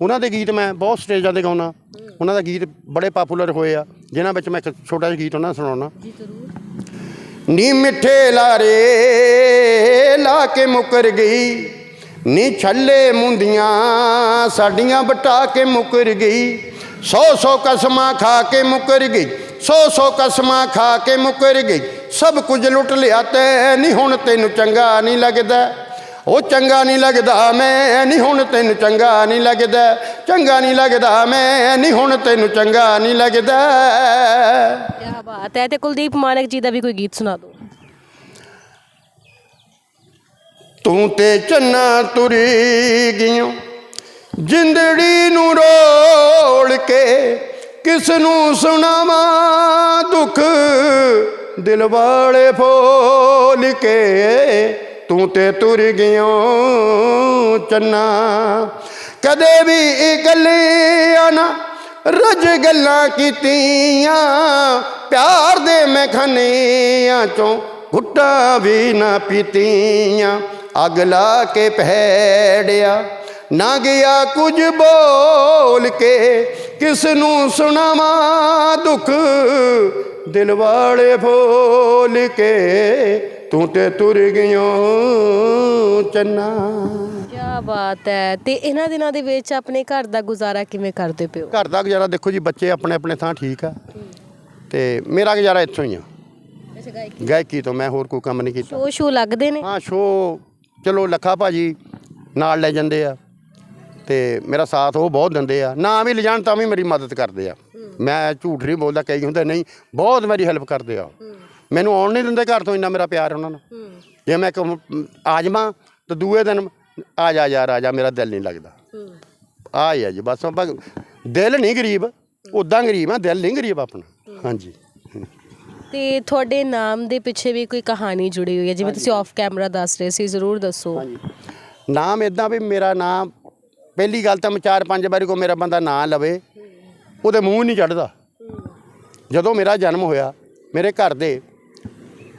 ਉਹਨਾਂ ਦੇ ਗੀਤ ਮੈਂ ਬਹੁਤ ਸਟੇਜਾਂ ਤੇ ਗਾਉਣਾ ਉਹਨਾਂ ਦਾ ਗੀਤ ਬੜੇ ਪਪੂਲਰ ਹੋਏ ਆ ਜਿਨ੍ਹਾਂ ਵਿੱਚ ਮੈਂ ਇੱਕ ਛੋਟਾ ਜਿਹਾ ਗੀਤ ਉਹਨਾਂ ਸੁਣਾਉਣਾ ਜੀ ਜ਼ਰੂਰ। ਨੀ ਮਿੱਠੇ ਲਾਰੇ ਲਾ ਕੇ ਮੁਕਰ ਗਈ। ਨੀ ਛੱਲੇ ਮੁੰਦੀਆਂ, ਸਾਡੀਆਂ ਬਟਾ ਕੇ ਮੁਕਰ ਗਈ। ਸੌ ਸੌ ਕਸਮਾਂ ਖਾ ਕੇ ਮੁਕਰ ਗਈ, ਸੌ ਸੌ ਕਸਮਾਂ ਖਾ ਕੇ ਮੁਕਰ ਗਈ। ਸਭ ਕੁਝ ਲੁੱਟ ਲਿਆ ਤੇ ਨਹੀਂ ਹੁਣ ਤੈਨੂੰ ਚੰਗਾ ਨਹੀਂ ਲੱਗਦਾ। ਉਹ ਚੰਗਾ ਨਹੀਂ ਲੱਗਦਾ ਮੈਂ ਨਹੀਂ ਹੁਣ ਤੈਨੂੰ ਚੰਗਾ ਨਹੀਂ ਲੱਗਦਾ। ਚੰਗਾ ਨਹੀਂ ਲੱਗਦਾ ਮੈਂ ਨਹੀਂ ਹੁਣ ਤੈਨੂੰ ਚੰਗਾ ਨਹੀਂ ਲੱਗਦਾ। ਕੀ ਬਾਤ ਹੈ ਤੇ ਕੁਲਦੀਪ ਮਾਨਕ ਜੀ ਦਾ ਵੀ ਕੋਈ ਗੀਤ ਸੁਣਾ ਦਿਓ ਤੂੰ ਤੇ ਚੰਨਾ ਤੁਰੀ ਗਿਓ ਜਿੰਦੜੀ ਨੂੰ ਰੋਲ ਕੇ ਕਿਸ ਨੂੰ ਸੁਣਾਵਾਂ ਦੁੱਖ, ਦਿਲ ਵਾਲੇ ਫੋਲ ਕੇ। ਤੂੰ ਤੇ ਤੁਰ ਗਿਓ ਚੰਨਾ। ਕਦੇ ਵੀ ਇਹ ਗੱਲਾਂ ਨਾ ਰਜ ਗੱਲਾਂ ਕੀਤੀਆਂ। ਪਿਆਰ ਦੇ ਮੈਂ ਮਖਨੀਆਂ ਚੋਂ ਘੁੱਟਾਂ ਵੀ ਨਾ ਪੀਤੀਆਂ। ਅੱਗ ਲਾ ਕੇ ਪਹਿੜਿਆ ਨਾ ਗਿਆ ਕੁਝ ਬੋਲ ਕੇ ਕਿਸ ਨੂੰ ਸੁਣਾਵਾਂ ਦੁੱਖ ਦਿਲ ਵਾਲੇ ਫੋਲ ਕੇ ਤੂੰ ਤੇ ਤੁਰ ਗਿਓ ਚੰਨਾ। ਕੀ ਬਾਤ ਹੈ। ਤੇ ਇਹਨਾਂ ਦਿਨਾਂ ਦੇ ਵਿੱਚ ਆਪਣੇ ਘਰ ਦਾ ਗੁਜ਼ਾਰਾ ਕਿਵੇਂ ਕਰਦੇ ਪਿਓ ਘਰ ਦਾ ਗੁਜ਼ਾਰਾ ਦੇਖੋ ਜੀ ਬੱਚੇ ਆਪਣੇ ਆਪਣੇ ਥਾਂ ਠੀਕ ਆ। ਤੇ ਮੇਰਾ ਗੁਜ਼ਾਰਾ ਇੱਥੋਂ ਹੀ ਆ। ਗਾਇਕੀ? ਤੋਂ ਮੈਂ ਹੋਰ ਕੋਈ ਕੰਮ ਨਹੀਂ ਕੀਤਾ। ਸ਼ੋ ਸ਼ੋ ਲੱਗਦੇ ਨੇ? ਹਾਂ ਸ਼ੋ ਚਲੋ ਲੱਖਾ ਭਾਜੀ ਨਾਲ ਲੈ ਜਾਂਦੇ ਆ ਤੇ ਮੇਰਾ ਸਾਥ ਉਹ ਬਹੁਤ ਦਿੰਦੇ ਆ। ਨਾ ਵੀ ਲਿਜਾਣ ਤਾਂ ਵੀ ਮੇਰੀ ਮਦਦ ਕਰਦੇ ਆ। ਮੈਂ ਝੂਠ ਨਹੀਂ ਬੋਲਦਾ ਕਈ ਹੁੰਦੇ ਨਹੀਂ ਬਹੁਤ ਮੇਰੀ ਹੈਲਪ ਕਰਦੇ ਆ ਮੈਨੂੰ ਆਉਣ ਨਹੀਂ ਦਿੰਦੇ ਘਰ ਤੋਂ ਇੰਨਾ ਮੇਰਾ ਪਿਆਰ ਉਹਨਾਂ ਨਾਲ। ਜੇ ਮੈਂ ਕਹੂੰ ਆ ਜਾਵਾਂ ਤਾਂ ਦੂਏ ਦਿਨ ਆ ਜਾ ਯਾਰ ਆ ਜਾ ਮੇਰਾ ਦਿਲ ਨਹੀਂ ਲੱਗਦਾ। ਆ ਹੀ ਆ ਜੀ ਬਸ ਆਪਾਂ ਦਿਲ ਨਹੀਂ ਗਰੀਬ ਉਦਾਂ ਗਰੀਬ ਆ ਦਿਲ ਨਹੀਂ ਗਰੀਬ ਆਪਣਾ। ਹਾਂਜੀ। ਤੇ ਤੁਹਾਡੇ ਨਾਮ ਦੇ ਪਿੱਛੇ ਵੀ ਕੋਈ ਕਹਾਣੀ ਜੁੜੀ ਹੋਈ ਹੈ? ਜਿਵੇਂ ਤੁਸੀਂ ਆਫ ਕੈਮਰਾ ਦੱਸ ਰਹੇ ਸੀ ਜ਼ਰੂਰ ਦੱਸੋ। ਹਾਂਜੀ। ਨਾਮ ਇਦਾਂ ਵੀ ਮੇਰਾ ਨਾਮ ਪਹਿਲੀ ਗੱਲ ਤਾਂ ਮੈਂ ਚਾਰ ਪੰਜ ਵਾਰੀ ਕੋ ਮੇਰਾ ਬੰਦਾ ਨਾਂ ਲਵੇ ਉਹਦੇ ਮੂੰਹ ਨਹੀਂ ਚੜਦਾ। ਜਦੋਂ ਮੇਰਾ ਜਨਮ ਹੋਇਆ ਮੇਰੇ ਘਰ ਦੇ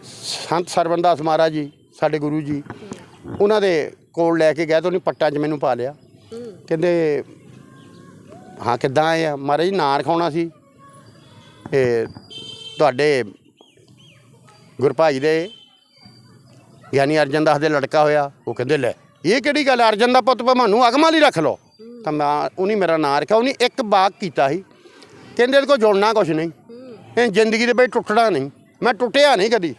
ਸੰਤ ਸਰਬੰਦਾਸ ਮਹਾਰਾਜ ਜੀ ਸਾਡੇ ਗੁਰੂ ਜੀ ਉਹਨਾਂ ਦੇ ਕੋਲ ਲੈ ਕੇ ਗਿਆ ਤਾਂ ਉਹਨੇ ਪੱਟਾਂ 'ਚ ਮੈਨੂੰ ਪਾ ਲਿਆ। ਕਹਿੰਦੇ ਹਾਂ ਕਿੱਦਾਂ ਆਏ ਆ? ਮਹਾਰਾਜ ਨਾਂ ਰਖਾਉਣਾ ਸੀ। ਇਹ ਤੁਹਾਡੇ ਗੁਰਭਾਈ ਦੇ ਗਿਆਨੀ ਅਰਜਨ ਦਾਸ ਦੇ ਲੜਕਾ ਹੋਇਆ ਉਹ ਕਹਿੰਦੇ ਲੈ ਇਹ ਕਿਹੜੀ ਗੱਲ ਹੈ? ਅਰਜਨ ਦਾ ਪੁੱਤ ਭਵਾਨੂੰ ਅਗਮਾ ਲਈ ਰੱਖ ਲਓ। ਤਾਂ ਮੈਂ ਉਹਨੇ ਮੇਰਾ ਨਾਂ ਰੱਖਿਆ ਉਹਨੇ ਇੱਕ ਬਾਗ ਕੀਤਾ ਸੀ। ਕਹਿੰਦੇ ਇਹਦੇ ਕੋਲ ਜੁੜਨਾ ਕੁਛ ਨਹੀਂ। ਇਹ ਜ਼ਿੰਦਗੀ ਦੇ ਵਿੱਚ ਟੁੱਟਣਾ ਨਹੀਂ। ਮੈਂ ਟੁੱਟਿਆ ਨਹੀਂ ਕਦੀ।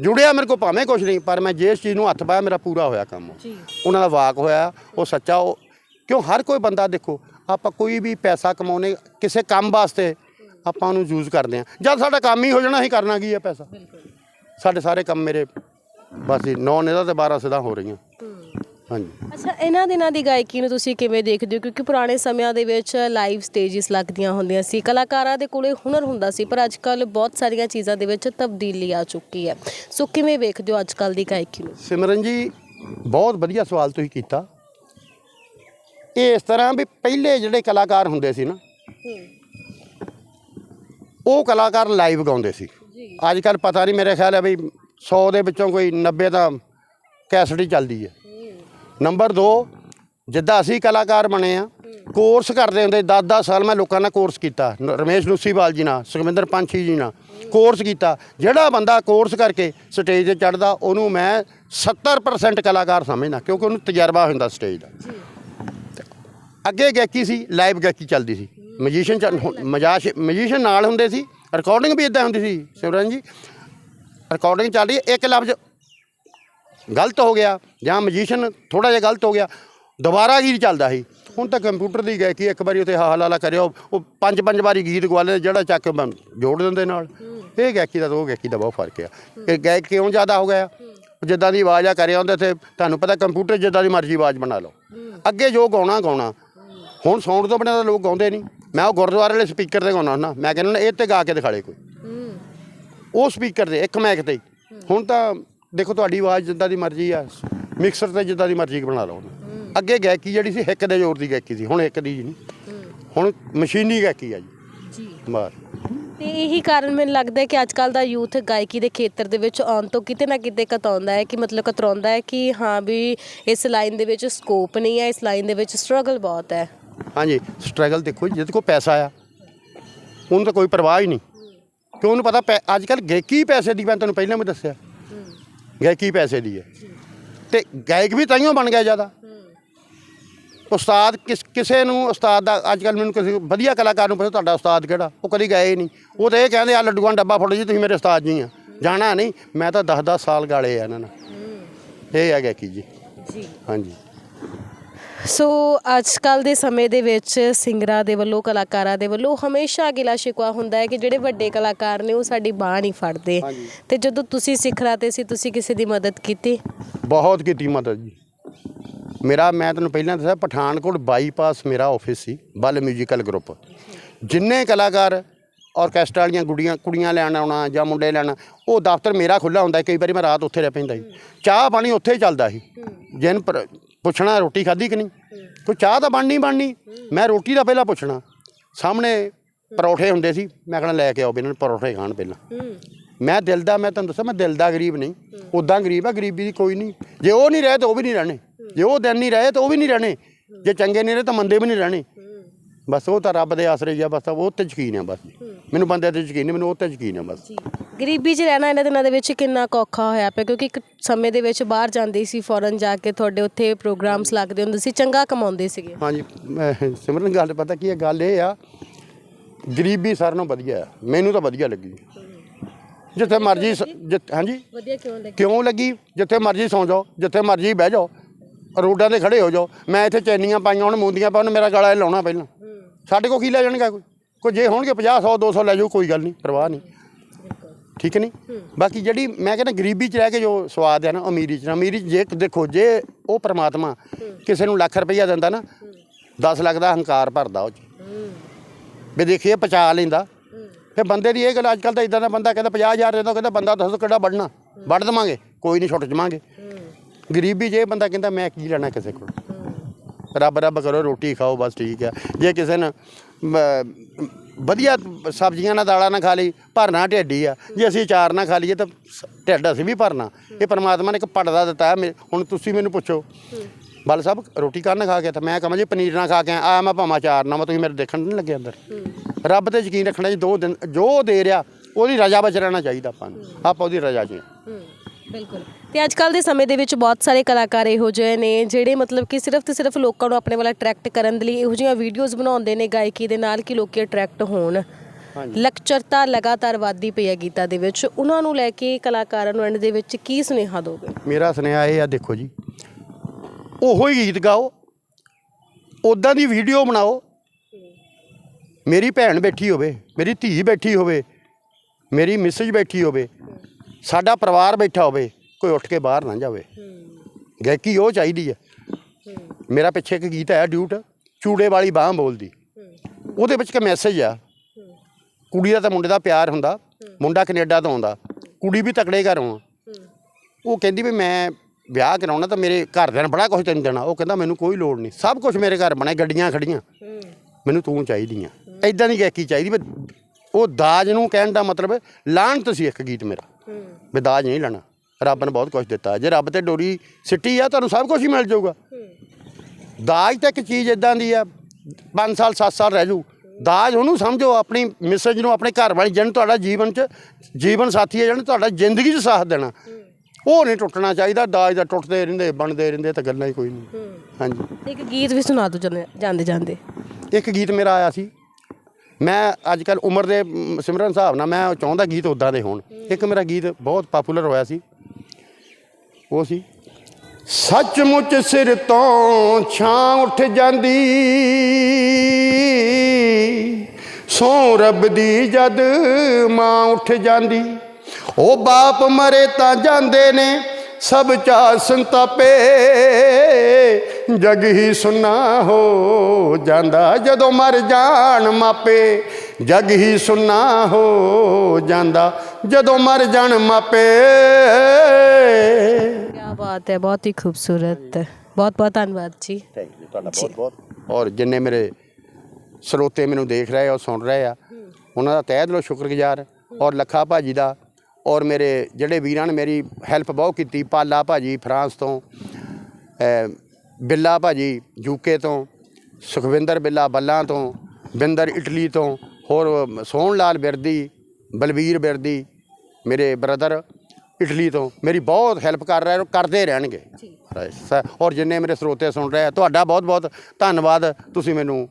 ਜੁੜਿਆ ਮੇਰੇ ਕੋਲ ਭਾਵੇਂ ਕੁਛ ਨਹੀਂ ਪਰ ਮੈਂ ਜਿਸ ਚੀਜ਼ ਨੂੰ ਹੱਥ ਪਾਇਆ ਮੇਰਾ ਪੂਰਾ ਹੋਇਆ ਕੰਮ। ਉਹਨਾਂ ਦਾ ਵਾਕ ਹੋਇਆ ਉਹ ਸੱਚਾ ਉਹ ਕਿਉਂ ਹਰ ਕੋਈ ਬੰਦਾ ਦੇਖੋ ਆਪਾਂ ਕੋਈ ਵੀ ਪੈਸਾ ਕਮਾਉਣੇ ਕਿਸੇ ਕੰਮ ਵਾਸਤੇ ਆਪਾਂ ਉਹਨੂੰ ਯੂਜ਼ ਕਰਦੇ ਆ ਜਦ ਸਾਡਾ ਕੰਮ ਹੀ ਹੋ ਜਾਣਾ ਅਸੀਂ ਕਰਨਾ ਕੀ ਹੈ ਪੈਸਾ? ਸਾਡੇ ਸਾਰੇ ਕੰਮ ਮੇਰੇ ਬਸ 9 ਨਿਦਾ ਤੇ 12 ਸਿੱਧਾ ਹੋ ਰਹੀਆਂ। ਹਾਂਜੀ। ਅੱਛਾ ਇਹਨਾਂ ਦਿਨਾਂ ਦੀ ਗਾਇਕੀ ਨੂੰ ਤੁਸੀਂ ਕਿਵੇਂ ਦੇਖਦੇ ਹੋ? ਕਿਉਂਕਿ ਪੁਰਾਣੇ ਸਮਿਆਂ ਦੇ ਵਿੱਚ ਲਾਈਵ ਸਟੇਜਸ ਲੱਗਦੀਆਂ ਹੁੰਦੀਆਂ ਸੀ। ਕਲਾਕਾਰਾਂ ਦੇ ਕੋਲੇ ਹੁਨਰ ਹੁੰਦਾ ਸੀ ਪਰ ਅੱਜ ਕੱਲ ਬਹੁਤ ਸਾਰੀਆਂ ਚੀਜ਼ਾਂ ਦੇ ਵਿੱਚ ਤਬਦੀਲੀ ਆ ਚੁੱਕੀ ਹੈ। ਸੋ ਕਿਵੇਂ ਵੇਖਦੇ ਹੋ ਅੱਜ ਕੱਲ ਦੀ ਗਾਇਕੀ ਨੂੰ? ਸਿਮਰਨ ਜੀ ਬਹੁਤ ਵਧੀਆ ਸਵਾਲ ਤੁਸੀਂ ਕੀਤਾ। ਇਹ ਇਸ ਤਰ੍ਹਾਂ ਵੀ ਪਹਿਲੇ ਜਿਹੜੇ ਕਲਾਕਾਰ ਹੁੰਦੇ ਸੀ ਨਾ ਉਹ ਕਲਾਕਾਰ ਲਾਈਵ ਗਾਉਂਦੇ ਸੀ। ਅੱਜ ਕੱਲ ਪਤਾ ਨਹੀਂ ਮੇਰੇ ਖਿਆਲ ਹੈ ਵੀ 100 ਦੇ ਵਿੱਚੋਂ ਕੋਈ 90 ਤਾਂ ਕੈਸਟ ਚੱਲਦੀ ਹੈ। ਨੰਬਰ 2 ਜਿੱਦਾਂ ਅਸੀਂ ਕਲਾਕਾਰ ਬਣੇ ਆ ਕੋਰਸ ਕਰਦੇ ਹੁੰਦੇ 10-10 ਸਾਲ ਮੈਂ ਲੋਕਾਂ ਨਾਲ ਕੋਰਸ ਕੀਤਾ ਰਮੇਸ਼ ਨੂਸੀਵਾਲ ਜੀ ਨਾਲ ਸੁਖਵਿੰਦਰ ਪੰਛੀ ਜੀ ਨਾਲ ਕੋਰਸ ਕੀਤਾ। ਜਿਹੜਾ ਬੰਦਾ ਕੋਰਸ ਕਰਕੇ ਸਟੇਜ ਤੇ ਚੜਦਾ ਉਹਨੂੰ ਮੈਂ 70% ਕਲਾਕਾਰ ਸਮਝਦਾ ਕਿਉਂਕਿ ਉਹਨੂੰ ਤਜਰਬਾ ਹੁੰਦਾ ਸਟੇਜ ਦਾ। ਅੱਗੇ ਗਾਇਕੀ ਸੀ ਲਾਈਵ ਗਾਇਕੀ ਚੱਲਦੀ ਸੀ। ਮੈਜੀਸ਼ੀਅਨ ਮਜਾਸ਼ ਮੈਜੀਸ਼ੀਅਨ ਨਾਲ ਹੁੰਦੇ ਸੀ। ਰਿਕਾਰਡਿੰਗ ਵੀ ਇਦਾਂ ਹੁੰਦੀ ਸੀ, ਸਿਮਰਨ ਜੀ। ਰਿਕਾਰਡਿੰਗ ਚੱਲ ਰਹੀ ਹੈ, ਇੱਕ ਲਫ਼ਜ਼ ਗਲਤ ਹੋ ਗਿਆ ਜਾਂ ਮਜੀਸ਼ੀਅਨ ਥੋੜਾ ਜਿਹਾ ਗਲਤ ਹੋ ਗਿਆ, ਦੁਬਾਰਾ ਗੀਤ ਚੱਲਦਾ ਸੀ। ਹੁਣ ਤਾਂ ਕੰਪਿਊਟਰ ਦੀ ਗਾਇਕੀ ਇੱਕ ਵਾਰੀ ਉੱਤੇ ਹਾਲ ਹਾਲਾ ਕਰਿਓ, ਉਹ ਪੰਜ ਪੰਜ ਵਾਰੀ ਗੀਤ ਗਵਾਲੇ, ਜਿਹੜਾ ਚੱਕ ਕੇ ਜੋੜ ਦਿੰਦੇ ਨਾਲ। ਇਹ ਗਾਇਕੀ ਦਾ ਤੇ ਉਹ ਗਾਇਕੀ ਦਾ ਬਹੁਤ ਫ਼ਰਕ ਆ। ਇਹ ਗਾਇਕ ਕਿਉਂ ਜ਼ਿਆਦਾ ਹੋ ਗਿਆ? ਜਿੱਦਾਂ ਦੀ ਆਵਾਜ਼ ਆ, ਕਰਿਆ ਹੁੰਦੇ ਤੇ ਤੁਹਾਨੂੰ ਪਤਾ ਕੰਪਿਊਟਰ ਜਿੱਦਾਂ ਦੀ ਮਰਜ਼ੀ ਆਵਾਜ਼ ਬਣਾ ਲਓ। ਅੱਗੇ ਜੋ ਗਾਉਣਾ ਗਾਉਣਾ। ਹੁਣ ਸਾਊਂਡ ਤੋਂ ਬਿਨਾਂ ਤਾਂ ਲੋਕ ਗਾਉਂਦੇ ਨਹੀਂ। ਮੈਂ ਉਹ ਗੁਰਦੁਆਰੇ ਵਾਲੇ ਸਪੀਕਰ ਤੇ ਗਾਉਣਾ ਹੁੰਦਾ। ਮੈਂ ਕਹਿੰਦਾ ਇਹ ਤੇ ਗਾ ਕੇ ਦਿਖਾਲੇ ਕੋਈ। ਉਹ ਸਪੀਕਰ ਤੇ ਇੱਕ ਮਾਈਕ ਤੇ। ਹੁਣ ਤਾਂ ਦੇਖੋ ਤੁਹਾਡੀ ਆਵਾਜ਼ ਜਿੱਦਾਂ ਦੀ ਮਰਜ਼ੀ ਆ। ਮਿਕਸਰ ਤੇ ਜਿੱਦਾਂ ਦੀ ਮਰਜ਼ੀ ਬਣਾ ਲਓ ਅੱਗੇ ਗਾਇਕੀ ਜਿਹੜੀ ਸੀ ਹਿੱਕ ਦੇ ਜ਼ੋਰ ਦੀ ਗਾਇਕੀ ਸੀ। ਹੁਣ ਇੱਕ ਦੀ ਨਹੀਂ। ਹੁਣ ਮਸ਼ੀਨੀ ਗਾਇਕੀ ਆ ਜੀ। ਜੀ। ਬਸ। ਤੇ ਇਹੀ ਕਾਰਨ ਮੈਨੂੰ ਲੱਗਦਾ ਹੈ ਕਿ ਅੱਜ ਕੱਲ ਦਾ ਯੂਥ ਗਾਇਕੀ ਦੇ ਖੇਤਰ ਦੇ ਵਿੱਚ ਆਉਣ ਤੋਂ ਕਿਤੇ ਨਾ ਕਿਤੇ ਕਤਾਉਂਦਾ ਹੈ ਕਿ ਮਤਲਬ ਕਤਰਾਉਂਦਾ ਹੈ ਕਿ ਹਾਂ ਵੀ ਇਸ ਲਾਈਨ ਦੇ ਵਿੱਚ ਸਕੋਪ ਨਹੀਂ ਹੈ ਇਸ ਲਾਈਨ ਦੇ ਵਿੱਚ ਸਟਰਗਲ ਬਹੁਤ ਹੈ। ਹਾਂਜੀ ਸਟਰਗਲ ਦੇਖੋ ਜਿਹਦੇ ਕੋਲ ਪੈਸਾ ਆ। ਉਹਨੂੰ ਤਾਂ ਕੋਈ ਪਰਵਾਹ ਹੀ ਨਹੀਂ। ਕਿ ਉਹਨੂੰ ਪਤਾ ਅੱਜ ਕੱਲ ਗਾਇਕੀ ਪੈਸੇ ਦੀ ਮੈਂ ਤੁਹਾਨੂੰ ਪਹਿਲਾਂ ਵੀ ਦੱਸਿਆ। ਗਾਇਕੀ ਪੈਸੇ ਦੀ ਹੈ। ਤੇ ਗਾਇਕ ਵੀ ਤਾਈਓ ਬਣ ਗਿਆ ਜ਼ਿਆਦਾ। ਉਸਤਾਦ ਕਿਸ ਕਿਸੇ ਨੂੰ ਉਸਤਾਦ ਦਾ ਅੱਜ ਕੱਲ ਮੈਨੂੰ ਕਿਸੇ ਵਧੀਆ ਕਲਾਕਾਰ ਨੂੰ ਪੁੱਛੋ ਤੁਹਾਡਾ ਉਸਤਾਦ ਕਿਹੜਾ? ਉਹ ਕਦੀ ਗਏ ਹੀ ਨਹੀਂ। ਉਹ ਤਾਂ ਇਹ ਕਹਿੰਦੇ ਆ ਲੱਡੂਆਂ ਡੱਬਾ ਫੜੋ ਜੀ ਤੁਸੀਂ ਮੇਰੇ ਉਸਤਾਦ ਜੀ ਆ। ਜਾਣਾ ਨਹੀਂ। ਮੈਂ ਤਾਂ 10-10 ਸਾਲ ਗਾਲੇ ਆ ਇਹਨਾਂ ਨਾਲ। ਇਹ ਹੈ ਗਾਇਕੀ ਜੀ। ਜੀ। ਹਾਂਜੀ। ਸੋ ਅੱਜ ਕੱਲ ਦੇ ਸਮੇਂ ਦੇ ਵਿੱਚ ਸਿੰਗਰਾਂ ਦੇ ਵੱਲੋਂ ਕਲਾਕਾਰਾਂ ਦੇ ਵੱਲੋਂ ਹਮੇਸ਼ਾ ਗਿਲਾ ਸ਼ਿਕਵਾ ਹੁੰਦਾ ਹੈ ਕਿ ਜਿਹੜੇ ਵੱਡੇ ਕਲਾਕਾਰ ਨੇ ਉਹ ਸਾਡੀ ਬਾਹ ਨਹੀਂ ਫੜਦੇ। ਹਾਂਜੀ। ਤੇ ਜਦੋਂ ਤੁਸੀਂ ਸਿਖਰਾਂ ਤੇ ਸੀ ਤੁਸੀਂ ਕਿਸੇ ਦੀ ਮਦਦ ਕੀਤੀ? ਬਹੁਤ ਕੀਤੀ ਮਦਦ ਜੀ। ਮੇਰਾ ਮੈਂ ਤੁਹਾਨੂੰ ਪਹਿਲਾਂ ਦੱਸਿਆ ਪਠਾਨਕੋਟ ਬਾਈਪਾਸ ਮੇਰਾ ਆਫਿਸ ਸੀ ਬਲ ਮਿਊਜ਼ੀਕਲ ਗਰੁੱਪ। ਜਿੰਨੇ ਕਲਾਕਾਰ ਆਰਕੈਸਟਰਾ ਵਾਲੀਆਂ ਗੁੜੀਆਂ ਕੁੜੀਆਂ ਲੈਣ ਆਉਣਾ ਜਾਂ ਮੁੰਡੇ ਲੈਣ ਉਹ ਦਫ਼ਤਰ ਮੇਰਾ ਖੁੱਲਾ ਹੁੰਦਾ ਕਈ ਵਾਰੀ ਮੈਂ ਰਾਤ ਉੱਥੇ ਰਹਿ ਪੈਂਦਾ ਸੀ। ਚਾਹ ਪਾਣੀ ਉੱਥੇ ਹੀ ਚੱਲਦਾ ਸੀ। ਜਿਨ ਪਰ ਪੁੱਛਣਾ ਰੋਟੀ ਖਾਧੀ ਕਿ ਨਹੀਂ? ਤੂੰ ਚਾਹ ਤਾਂ ਬਣਨੀ ਬਣਨੀ। ਮੈਂ ਰੋਟੀ ਦਾ ਪਹਿਲਾਂ ਪੁੱਛਣਾ। ਸਾਹਮਣੇ ਪਰੌਠੇ ਹੁੰਦੇ ਸੀ। ਮੈਂ ਕਹਣਾ ਲੈ ਕੇ ਆਓ ਵੀ ਇਹਨਾਂ ਨੂੰ ਪਰੌਠੇ ਖਾਣ ਪਹਿਲਾਂ। ਮੈਂ ਦਿਲ ਦਾ, ਮੈਂ ਤੁਹਾਨੂੰ ਦੱਸਾਂ, ਮੈਂ ਦਿਲ ਦਾ ਗਰੀਬ ਨਹੀਂ। ਉਦਾਂ ਗਰੀਬ ਆ, ਗਰੀਬੀ ਦੀ ਕੋਈ ਨਹੀਂ। ਜੇ ਉਹ ਨਹੀਂ ਰਹੇ ਤਾਂ ਉਹ ਵੀ ਨਹੀਂ ਰਹਿਣੇ। ਜੇ ਉਹ ਦਿਨ ਨਹੀਂ ਰਹੇ ਤਾਂ ਉਹ ਵੀ ਨਹੀਂ ਰਹਿਣੇ। ਜੇ ਚੰਗੇ ਨਹੀਂ ਰਹੇ ਤਾਂ ਮੰਦੇ ਵੀ ਨਹੀਂ ਰਹਿਣੇ। ਬਸ ਉਹ ਤਾਂ ਰੱਬ ਦੇ ਆਸਰੇ ਹੀ ਆ, ਬਸ ਉਹ ਤੇ ਯਕੀਨ ਆ ਬਸ ਮੈਨੂੰ ਬੰਦੇ ਤੇ ਯਕੀਨ ਨਹੀਂ ਮੈਨੂੰ ਉਹ ਤੇ ਯਕੀਨ ਆ ਬਸ। ਗਰੀਬੀ 'ਚ ਰਹਿਣਾ ਇਹਨਾਂ ਦਿਨਾਂ ਦੇ ਵਿੱਚ ਕਿੰਨਾ ਕੁ ਔਖਾ ਹੋਇਆ ਪਿਆ ਕਿਉਂਕਿ ਇੱਕ ਸਮੇਂ ਦੇ ਵਿੱਚ ਬਾਹਰ ਜਾਂਦੇ ਸੀ ਫੋਰਨ ਜਾ ਕੇ ਤੁਹਾਡੇ ਉੱਥੇ ਪ੍ਰੋਗਰਾਮਸ ਲੱਗਦੇ ਹੁੰਦੇ ਸੀ ਚੰਗਾ ਕਮਾਉਂਦੇ ਸੀਗੇ। ਹਾਂਜੀ ਮੈਂ ਸਿਮਰਨ ਗੱਲ ਪਤਾ ਕੀ ਹੈ ਗੱਲ ਇਹ ਆ ਗਰੀਬੀ ਸਾਰਿਆਂ ਨਾਲੋਂ ਵਧੀਆ ਆ। ਮੈਨੂੰ ਤਾਂ ਵਧੀਆ ਲੱਗੀ। ਜਿੱਥੇ ਮਰਜ਼ੀ ਹਾਂਜੀ? ਵਧੀਆ ਕਿਉਂ ਲੱਗੇ? ਕਿਉਂ ਲੱਗੀ? ਜਿੱਥੇ ਮਰਜ਼ੀ ਸੌਂ ਜਾਓ ਜਿੱਥੇ ਮਰਜ਼ੀ ਬਹਿ ਜਾਓ ਰੋਡਾਂ ਤੇ ਖੜੇ ਹੋ ਜਾਓ। ਮੈਂ ਇੱਥੇ ਚੈਨੀਆਂ ਪਾਈਆਂ ਹੁਣ ਮੁੰਦੀਆਂ ਪਾਉਣ ਮੇਰਾ ਗਲਾ ਇਹ ਲਾਉਣਾ ਪਹਿਲਾਂ। ਸਾਡੇ ਕੋਲ ਕੀ ਲੈ ਜਾਣਗਾ ਕੋਈ? ਕੋਈ ਜੇ ਹੋਣਗੇ 50 100 200 ਲੈ ਜਾਓ ਕੋਈ ਗੱਲ ਨਹੀਂ ਪਰਵਾਹ ਨਹੀਂ। ਠੀਕ ਨਹੀਂ? ਬਾਕੀ ਜਿਹੜੀ ਮੈਂ ਕਹਿੰਦਾ ਗਰੀਬੀ 'ਚ ਰਹਿ ਕੇ ਜੋ ਸਵਾਦ ਹੈ ਨਾ ਅਮੀਰੀ 'ਚ ਨਾ ਅਮੀਰੀ 'ਚ ਜੇ ਦੇਖੋ ਜੇ ਉਹ ਪ੍ਰਮਾਤਮਾ ਕਿਸੇ ਨੂੰ ਲੱਖ ਰੁਪਈਆ ਦਿੰਦਾ ਨਾ 10 ਲੱਖ ਦਾ ਹੰਕਾਰ ਭਰਦਾ ਉਹ 'ਚ। ਵੀ ਦੇਖੀਏ ਪਚਾ ਲੈਂਦਾ। ਫਿਰ ਬੰਦੇ ਦੀ ਇਹ ਗੱਲ ਅੱਜ ਕੱਲ ਤਾਂ ਇਦਾਂ ਦਾ ਬੰਦਾ ਕਹਿੰਦਾ 50000 ਦੇ ਦੋ ਕਹਿੰਦਾ ਬੰਦਾ ਦੱਸੋ ਕਿਹੜਾ ਵੱਢਣਾ? ਵੱਢ ਦੇਵਾਂਗੇ ਕੋਈ ਨਹੀਂ ਛੁੱਟ ਜਾਵਾਂਗੇ ਗਰੀਬੀ ਜੇ ਬੰਦਾ ਕਹਿੰਦਾ ਮੈਂ ਕੀ ਲੈਣਾ ਕਿਸੇ ਕੋਲ? ਰੱਬ ਰੱਬ ਕਰੋ ਰੋਟੀ ਖਾਓ ਬਸ ਠੀਕ ਹੈ ਜੇ ਕਿਸੇ ਨੇ ਵਧੀਆ ਸਬਜ਼ੀਆਂ ਨਾਲ ਦਾਲਾਂ ਨਾ ਖਾ ਲਈ, ਭਰਨਾ ਢਿੱਡੀ ਆ। ਜੇ ਅਸੀਂ ਚਾਰ ਨਾ ਖਾ ਲਈਏ ਤਾਂ ਢਿੱਡ ਅਸੀਂ ਵੀ ਭਰਨਾ। ਇਹ ਪਰਮਾਤਮਾ ਨੇ ਇੱਕ ਪੜਦਾ ਦਿੱਤਾ ਹੈ। ਮੇ- ਹੁਣ ਤੁਸੀਂ ਮੈਨੂੰ ਪੁੱਛੋ, ਬਲ ਸਾਹਿਬ, ਰੋਟੀ ਕਾਹਨ ਖਾ ਕੇ ਤਾਂ ਮੈਂ ਕਹਾਂ ਜੀ, ਪਨੀਰ ਨਾਲ ਖਾ ਕੇ ਆਇਆ ਮੈਂ ਭਾਵਾਂ ਚਾਰ ਨਾ ਮੈਂ ਤੁਸੀਂ ਮੇਰੇ ਦੇਖਣ ਨਹੀਂ ਲੱਗੇ ਅੰਦਰ। ਰੱਬ ਤੇ ਯਕੀਨ ਰੱਖਣਾ ਜੀ, ਦੋ ਦਿਨ, ਜੋ ਦੇ ਰਿਹਾ, ਉਹਦੀ ਰਜ਼ਾ ਵਿੱਚ ਰਹਿਣਾ ਚਾਹੀਦਾ ਆਪਾਂ ਨੂੰ। ਆਪਾਂ ਉਹਦੀ ਰਜ਼ਾ 'ਚ ਬਿਲਕੁਲ। ਤੇ ਅੱਜ ਕੱਲ ਦੇ ਸਮੇਂ ਦੇ ਵਿੱਚ ਬਹੁਤ ਸਾਰੇ ਕਲਾਕਾਰ ਇਹੋ ਜਿਹੇ ਨੇ ਜਿਹੜੇ ਮਤਲਬ ਕਿ ਸਿਰਫ ਤੇ ਸਿਰਫ ਲੋਕਾਂ ਨੂੰ ਆਪਣੇ ਵੱਲ ਅਟਰੈਕਟ ਕਰਨ ਦੇ ਲਈ ਇਹੋ ਜਿਹੀਆਂ ਵੀਡੀਓਜ਼ ਬਣਾਉਂਦੇ ਨੇ ਗਾਇਕੀ ਦੇ ਨਾਲ ਕਿ ਲੋਕੀ ਅਟਰੈਕਟ ਹੋਣ। ਲਕਚਰਤਾ ਲਗਾਤਾਰ ਵੱਧਦੀ ਪਈ ਹੈ ਗੀਤਾ ਦੇ ਵਿੱਚ। ਉਹਨਾਂ ਨੂੰ ਲੈ ਕੇ ਕਲਾਕਾਰਾਂ ਨੂੰ ਐਂਡ ਦੇ ਵਿੱਚ ਕੀ ਸੁਨੇਹਾ ਦੋਗੇ? ਮੇਰਾ ਸੁਨੇਹਾ ਇਹ ਆ ਦੇਖੋ ਜੀ। ਉਹੋ ਹੀ ਗੀਤ ਗਾਓ ਉਦਾਂ ਦੀ ਵੀਡੀਓ ਬਣਾਓ। ਮੇਰੀ ਭੈਣ ਬੈਠੀ ਹੋਵੇ ਮੇਰੀ ਧੀ ਬੈਠੀ ਹੋਵੇ ਮੇਰੀ ਮਿਸਜ ਬੈਠੀ ਹੋਵੇ ਸਾਡਾ ਪਰਿਵਾਰ ਬੈਠਾ ਹੋਵੇ ਕੋਈ ਉੱਠ ਕੇ ਬਾਹਰ ਨਾ ਜਾਵੇ। ਗਾਇਕੀ ਉਹ ਚਾਹੀਦੀ ਹੈ। ਮੇਰਾ ਪਿੱਛੇ ਇੱਕ ਗੀਤ ਆਇਆ ਡਿਊਟ ਚੂੜੇ ਵਾਲੀ ਬਾਹ ਬੋਲਦੀ। ਉਹਦੇ ਵਿੱਚ ਇੱਕ ਮੈਸੇਜ ਆ। ਕੁੜੀ ਦਾ ਤੇ ਮੁੰਡੇ ਦਾ ਪਿਆਰ ਹੁੰਦਾ ਮੁੰਡਾ ਕੈਨੇਡਾ ਤੋਂ ਆਉਂਦਾ ਕੁੜੀ ਵੀ ਤਕੜੇ ਘਰੋਂ ਆ। ਉਹ ਕਹਿੰਦੀ ਵੀ ਮੈਂ ਵਿਆਹ ਕਰਾਉਣਾ ਤਾਂ ਮੇਰੇ ਘਰਦਿਆਂ ਨੇ ਬੜਾ ਕੁਝ ਤੈਨੂੰ ਦੇਣਾ। ਉਹ ਕਹਿੰਦਾ ਮੈਨੂੰ ਕੋਈ ਲੋੜ ਨਹੀਂ। ਸਭ ਕੁਝ ਮੇਰੇ ਘਰ ਬਣੇ ਗੱਡੀਆਂ ਖੜੀਆਂ। ਮੈਨੂੰ ਤੂੰ ਚਾਹੀਦੀ ਆ ਐਦਾਂ ਦੀ ਗਾਇਕੀ ਚਾਹੀਦੀ ਉਹ ਦਾਜ ਨੂੰ ਕਹਿਣ ਦਾ ਮਤਲਬ ਲਾਹਨਤ ਸੀ ਇੱਕ ਗੀਤ ਮੇਰਾ। ਵੀ ਦਾਜ ਨਹੀਂ ਲੈਣਾ। ਰੱਬ ਨੇ ਬਹੁਤ ਕੁਝ ਦਿੱਤਾ। ਜੇ ਰੱਬ ਤੇ ਡੋਰੀ ਸਿੱਟੀ ਆ ਤੁਹਾਨੂੰ ਸਭ ਕੁਝ ਹੀ ਮਿਲ ਜਾਊਗਾ। ਦਾਜ ਤਾਂ ਇੱਕ ਚੀਜ਼ ਇਦਾਂ ਦੀ ਆ 5 ਸਾਲ 7 ਸਾਲ ਰਹਿ ਜੂ ਦਾਜ ਉਹਨੂੰ ਸਮਝੋ ਆਪਣੀ ਮਿਸਜ ਨੂੰ ਆਪਣੇ ਘਰ ਵਾਲੀ ਜਿਹਨ ਤੁਹਾਡਾ ਜੀਵਨ ਚ ਜੀਵਨ ਸਾਥੀ ਹੈ ਜਿਹਨੇ ਤੁਹਾਡਾ ਜ਼ਿੰਦਗੀ 'ਚ ਸਾਥ ਦੇਣਾ। ਉਹ ਨਹੀਂ ਟੁੱਟਣਾ ਚਾਹੀਦਾ। ਦਾਜ ਦਾ ਟੁੱਟਦੇ ਰਹਿੰਦੇ ਬਣਦੇ ਰਹਿੰਦੇ ਤਾਂ ਗੱਲਾਂ ਹੀ ਕੋਈ ਨਹੀਂ। ਹਾਂਜੀ। ਇੱਕ ਗੀਤ ਵੀ ਸੁਣਾ ਜਾਂਦੇ- ਜਾਂਦੇ ਜਾਂਦੇ। ਇੱਕ ਗੀਤ ਮੇਰਾ ਆਇਆ ਸੀ। ਮੈਂ ਅੱਜ ਕੱਲ ਉਮਰ ਦੇ ਸਿਮਰਨ ਹਿਸਾਬ ਨਾਲ ਮੈਂ ਚਾਹੁੰਦਾ ਗੀਤ ਉਦਾਂ ਦੇ ਹੋਣ। ਇੱਕ ਮੇਰਾ ਗੀਤ ਬਹੁਤ ਪਾਪੂਲਰ ਹੋਇਆ ਸੀ। ਉਹ ਸੀ ਸੱਚਮੁੱਚ ਸਿਰ ਤੋਂ ਛਾਂ ਉੱਠ ਜਾਂਦੀ ਸੋ ਰੱਬ ਦੀ ਜਦ ਮਾਂ ਉੱਠ ਜਾਂਦੀ ਉਹ ਬਾਪ ਮਰੇ ਤਾਂ ਜਾਂਦੇ ਨੇ ਸਭ ਚਾ ਸੰਤਾਪੇ। ਜਗ ਹੀ ਸੁਨਾ ਹੋ ਜਾਂਦਾ ਜਦੋਂ ਮਰ ਜਾਣ ਮਾਪੇ। ਜਗ ਹੀ ਸੁਨਾ ਹੋ ਜਾਂਦਾ ਜਦੋਂ ਮਰ ਜਾਣ ਮਾਪੇ। ਕੀ ਬਾਤ ਹੈ ਬਹੁਤ ਹੀ ਖੂਬਸੂਰਤ ਬਹੁਤ ਬਹੁਤ ਧੰਨਵਾਦ ਜੀ। ਥੈਂਕ ਯੂ ਤੁਹਾਡਾ ਬਹੁਤ ਬਹੁਤ। ਔਰ ਜਿੰਨੇ ਮੇਰੇ ਸਰੋਤੇ ਮੈਨੂੰ ਦੇਖ ਰਹੇ ਆ ਉਹ ਸੁਣ ਰਹੇ ਆ ਉਹਨਾਂ ਦਾ ਤਹਿ ਦਿਲੋਂ ਸ਼ੁਕਰਗੁਜ਼ਾਰ। ਔਰ ਲੱਖਾ ਭਾਜੀ ਦਾ ਔਰ ਮੇਰੇ ਜਿਹੜੇ ਵੀਰਾਂ ਨੇ ਮੇਰੀ ਹੈਲਪ ਬਹੁਤ ਕੀਤੀ ਪਾਲਾ ਭਾਜੀ ਫਰਾਂਸ ਤੋਂ ਬਿੱਲਾ ਭਾਜੀ ਯੂਕੇ ਤੋਂ ਸੁਖਵਿੰਦਰ ਬਿੱਲਾ ਬੱਲਾਂ ਤੋਂ ਬਿੰਦਰ ਇਟਲੀ ਤੋਂ ਹੋਰ ਸੋਹਣ ਲਾਲ ਬਿਰਦੀ ਬਲਵੀਰ ਬਿਰਦੀ ਮੇਰੇ ਬ੍ਰਦਰ ਇਟਲੀ ਤੋਂ ਮੇਰੀ ਬਹੁਤ ਹੈਲਪ ਕਰ ਰਹੇ ਕਰਦੇ ਰਹਿਣਗੇ। ਔਰ ਜਿੰਨੇ ਮੇਰੇ ਸਰੋਤੇ ਸੁਣ ਰਹੇ ਆ ਤੁਹਾਡਾ ਬਹੁਤ ਬਹੁਤ ਧੰਨਵਾਦ ਤੁਸੀਂ ਮੈਨੂੰ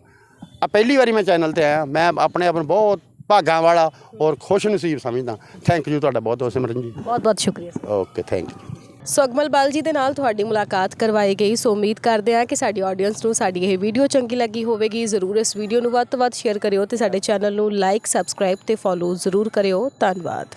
ਆ ਪਹਿਲੀ ਵਾਰੀ ਮੈਂ ਚੈਨਲ ਤੇ ਆਇਆ ਮੈਂ ਆਪਣੇ ਆਪ ਨੂੰ ਬਹੁਤ ਭਾਗਾਂ ਵਾਲਾ ਔਰ ਖੁਸ਼ ਨਸੀਬ ਸਮਝਦਾ। ਥੈਂਕ ਯੂ ਤੁਹਾਡਾ ਬਹੁਤ ਬਹੁਤ ਸਿਮਰਨ ਜੀ। ਬਹੁਤ ਬਹੁਤ ਸ਼ੁਕਰੀਆ। Okay thank you so Akmal Bal ji ਦੇ ਨਾਲ ਤੁਹਾਡੀ ਮੁਲਾਕਾਤ ਕਰਵਾਈ ਗਈ। ਸੋ ਉਮੀਦ ਕਰਦੇ ਹਾਂ ਕਿ ਸਾਡੀ ਆਡੀਅנס ਨੂੰ ਸਾਡੀ ਇਹ ਵੀਡੀਓ ਚੰਗੀ ਲੱਗੀ ਹੋਵੇਗੀ। ਜ਼ਰੂਰ ਇਸ ਵੀਡੀਓ ਨੂੰ ਵੱਧ ਤੋਂ ਵੱਧ ਸ਼ੇਅਰ ਕਰਿਓ ਤੇ ਸਾਡੇ ਚੈਨਲ ਨੂੰ ਲਾਈਕ ਸਬਸਕ੍ਰਾਈਬ ਤੇ ਫੋਲੋ ਜ਼ਰੂਰ ਕਰਿਓ। ਧੰਨਵਾਦ।